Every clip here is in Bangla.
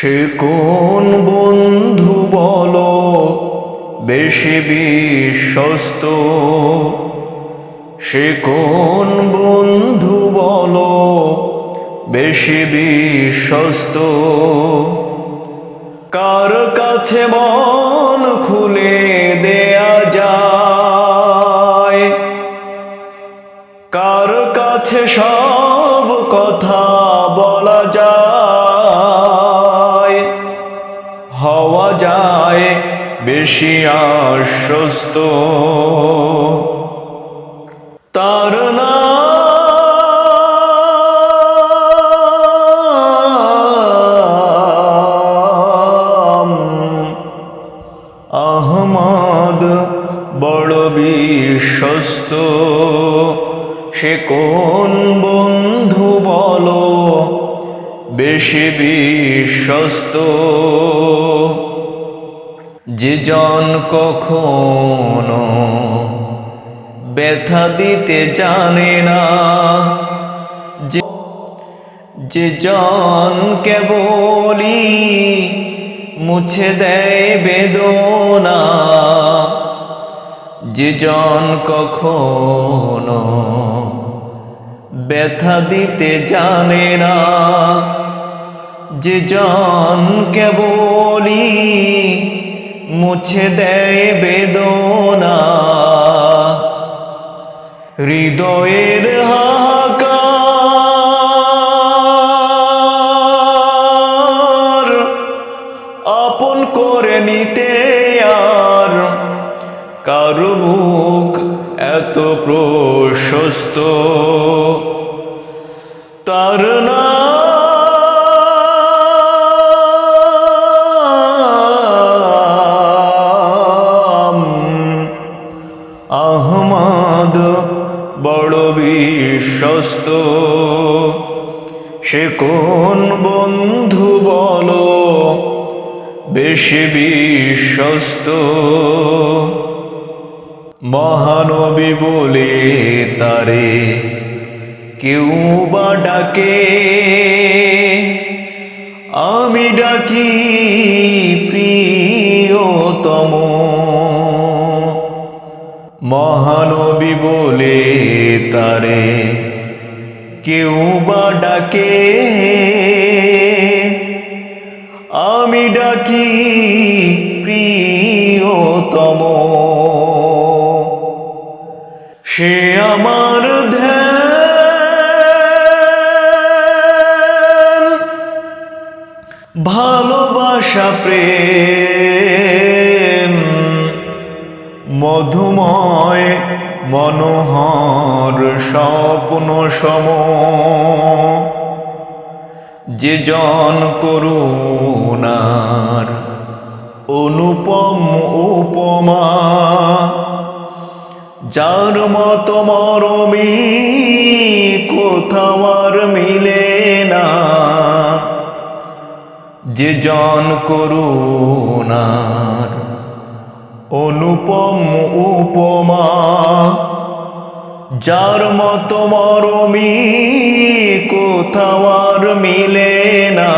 সে কোন বন্ধু বলো? বেশি বিশ্বস্ত। সে কোন বন্ধু বলো? বেশি বিশ্বস্ত। কার কাছে মন যায় বেশি আশ্বস্ত। তার আহমদ বড় বিশ্বস্ত। সে কোন বন্ধু বলো বেশি বিশ্বস্ত। যে কখনো ব্যথা দিতে জানে না, যে যে জন কেবলি মুছে দেয় বেদনা, যে জন কখনো ব্যথা দিতে জানে না, যে জন কেবলি মুছে দেয় বেদনা। হৃদয়ের হাহাকার আপন করে নিতে আর কারও মুখ এত প্রশস্ত। তার সে কোন বন্ধু বলো? বেশি বিশ্বস্ত। মহানবী বলে তারে, কেউ বা ডাকে? আমি ডাকি প্রিয়তম। মহানবী বলে তারে কেউ বা ডাকে। আমি ডাকি প্রিয়তম। সে আমার ধ্যান ভালোবাসা প্রেম মধুময় মনোহর স্বপ্ন সম। যে জন করুণার অনুপম উপমা, যার মত মরমি কোথাও আর মিলে না। যে জন করুণার অনুপম উপমা, যার মত মরমি কোথাও আর মিলে না।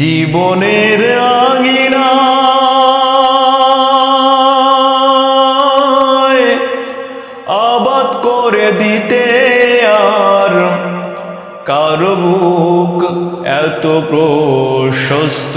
জীবনের আঙিনা আবাদ করে দিতে আর কার বুক এত প্রশস্ত।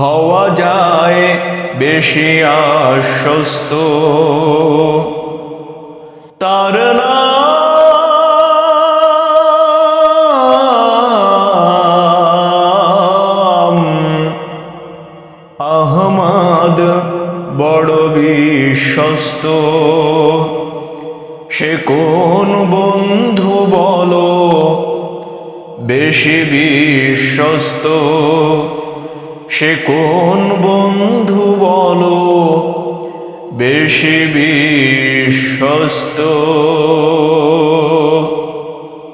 হওয়া যায় বেশি আশ্বস্ত। তার আহমদ বড় বিশ্বস্ত। সে কোন বন্ধু বলো? বেশি বিশ্বস্ত। সে কোন বন্ধু বলো? বেশি বিশ্বস্ত।